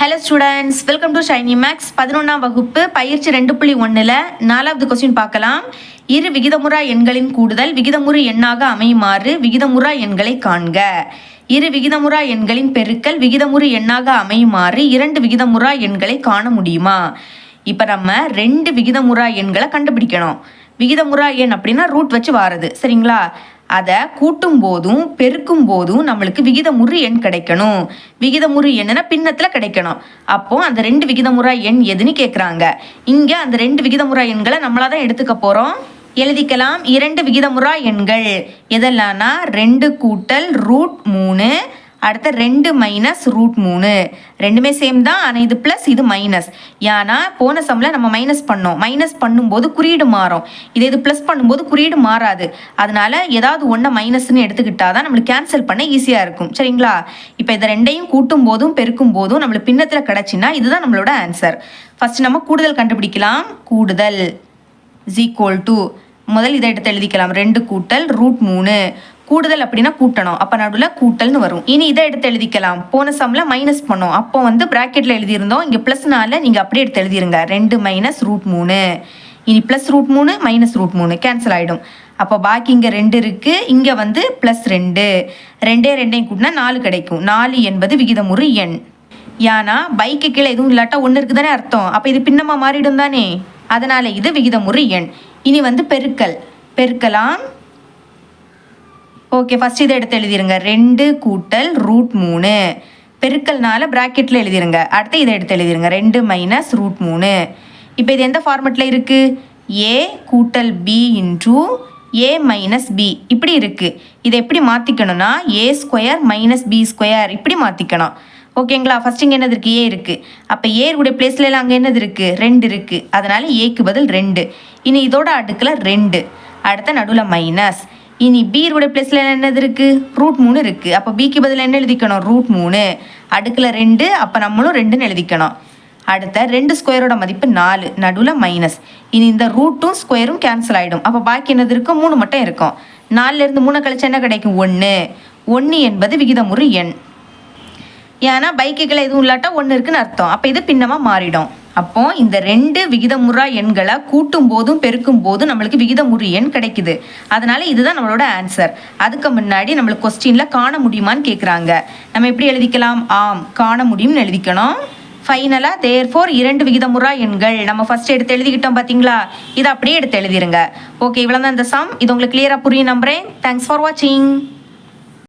Hello students welcome to shiny max பதினொன்றாம் வகுப்பு பயிற்சி ரெண்டு புள்ளி ஒன்றில் நாலாவது கொஸ்டின் பார்க்கலாம். இரு விகிதமுறா எண்களின் கூடுதல் விகிதமுறு எண்ணாக அமையுமாறு விகிதமுறா எண்களை காண்க. இரு விகிதமுறா எண்களின் பெருக்கல் விகிதமுறு எண்ணாக அமையுமாறு இரண்டு விகிதமுறா எண்களை காண முடியுமா? இப்போ நம்ம ரெண்டு விகிதமுறா எண்களை கண்டுபிடிக்கணும். விகிதமுறா எண் அப்படின்னா ரூட் வச்சு வாரது. சரிங்களா? அதை கூட்டும் போதும் பெருக்கும் போதும் நம்மளுக்கு விகிதமுறு எண் கிடைக்கணும். விகிதமுறு எண்ணுனா பின்னத்தில் கிடைக்கணும். அப்போ அந்த ரெண்டு விகிதமுறா எண் எதுன்னு கேட்குறாங்க இங்கே அந்த ரெண்டு விகிதமுறா எண்களை நம்மளாக தான் எடுத்துக்க போகிறோம் எழுதிக்கலாம். இரண்டு விகிதமுறா எண்கள். எதெல்லாம்னா ரெண்டு கூட்டல் ரூட் மூணு அடுத்த ரெண்டு மைனஸ் ரூட் மூணு. ரெண்டுமே சேம் தான் ஆனால் இது ப்ளஸ் இது மைனஸ் ஏன்னா போன சம்மில் நம்ம மைனஸ் பண்ணோம். மைனஸ் பண்ணும்போது குறியீடு மாறும். இதே இது ப்ளஸ் பண்ணும்போது குறியீடு மாறாது. அதனால ஏதாவது ஒன்றை மைனஸ்னு எடுத்துக்கிட்டால் தான் நம்மளுக்கு கேன்சல் பண்ண ஈஸியாக இருக்கும். சரிங்களா? இப்போ இதை ரெண்டையும் கூட்டும் போதும் பெருக்கும் போதும் நம்மளுக்கு பின்னத்தில் கிடச்சின்னா இதுதான் நம்மளோட ஆன்சர் ஃபஸ்ட்டு நம்ம கூடுதல் கண்டுபிடிக்கலாம். கூடுதல் இஸ் ஈக்குவல் டு முதல் இதை எடுத்து எழுதிக்கலாம். ரெண்டு கூட்டல் ரூட் மூணு. கூடுதல் அப்படின்னா கூட்டணும். அப்போ நடுவில் கூட்டல்னு வரும். இனி இதை எடுத்து எழுதிக்கலாம். போன சம்மில் மைனஸ் பண்ணோம். அப்போ வந்து ப்ராக்கெட்டில் எழுதியிருந்தோம். இங்கே ப்ளஸ்னால நீங்கள் அப்படியே எடுத்து எழுதிருங்க. ரெண்டு மைனஸ் ரூட் மூணு. இனி ப்ளஸ் ரூட் மூணு மைனஸ் ரூட் மூணு. கேன்சல் ஆகிடும் அப்போ பாக்கி இங்கே ரெண்டு இருக்குது இங்கே வந்து ப்ளஸ் ரெண்டு. ரெண்டே ரெண்டையும் கூட்டினா நாலு கிடைக்கும். நாலு என்பது விகிதமுறு எண். ஏன்னா பைக்கு கீழே எதுவும் இல்லாட்டா ஒன்று இருக்குதானே அர்த்தம். அப்போ இது பின்னமாக மாறிடும் தானே. அதனால் இது விகிதமுறு எண். இனி வந்து பெருக்கல். பெருக்கலாம் ஓகே ஃபஸ்ட் இதை எடுத்து எழுதிருங்க. ரெண்டு கூட்டல் ரூட் மூணு. பெருக்கல்னால ப்ராக்கெட்டில் எழுதிருங்க. அடுத்து இதை எடுத்து எழுதிருங்க. ரெண்டு மைனஸ் ரூட் மூணு. இப்போ இது எந்த ஃபார்மெட்டில் இருக்குது ஏ கூட்டல் B into A minus B இப்படி இருக்குது இதை எப்படி மாற்றிக்கணும்னா A square minus B square இப்படி மாற்றிக்கணும் ஓகேங்களா ஃபர்ஸ்ட் இங்கே என்னது இருக்குது ஏ இருக்குது அப்போ ஏ உடைய பிளேஸ்ல எல்லாம் அங்கே என்னது இருக்குது ரெண்டு இருக்குது அதனால் ஏக்கு பதில் ரெண்டு. இனி இதோட அடுக்கில் ரெண்டு. அடுத்த நடுவில் மைனஸ் இனி பீரோட உடைய என்னது இருக்குது ரூட் மூணு இருக்குது அப்போ பிக்கு பதில் என்ன எழுதிக்கணும்? ரூட் மூணு. அடுக்கில் ரெண்டு அப்போ நம்மளும் ரெண்டுன்னு எழுதிக்கணும். அடுத்த ரெண்டு ஸ்கொயரோட மதிப்பு நாலு. நடுவில் மைனஸ் இனி இந்த ரூட்டும் ஸ்கொயரும் கேன்சல் ஆகிடும் அப்போ பாக்கி என்னது இருக்கும் மூணு மட்டும் இருக்கும். நாலுலேருந்து மூணு கழிச்சு என்ன கிடைக்கும்? ஒன்று ஒன்று என்பது விகிதமுறு எண். ஏன்னா பைக்குகளை எதுவும் இல்லாட்டா ஒன்று இருக்குன்னு அர்த்தம். அப்போ இது பின்னமாக மாறிடும். அப்போ இந்த ரெண்டு விகிதமுறா எண்களை கூட்டும் போதும் பெருக்கும் போதும் நம்மளுக்கு விகிதமுறு எண் கிடைக்குது. அதனால இதுதான் நம்மளோட ஆன்சர் அதுக்கு முன்னாடி நம்மளுக்கு கொஸ்டின்ல காண முடியுமான்னு கேட்குறாங்க நம்ம எப்படி எழுதிக்கலாம்? ஆம் காண முடியும்னு எழுதிக்கணும். ஃபைனலாக தேர் ஃபோர் இரண்டு விகிதமுறா எண்கள். நம்ம ஃபர்ஸ்ட் எடுத்து எழுதிக்கிட்டோம் பார்த்தீங்களா இதை அப்படியே எடுத்து எழுதிருங்க. ஓகே இவ்வளோ தான் இந்த சம் இது உங்களுக்கு கிளியராக புரியும் நம்புறேன். தேங்க்ஸ் ஃபார் வாட்சிங்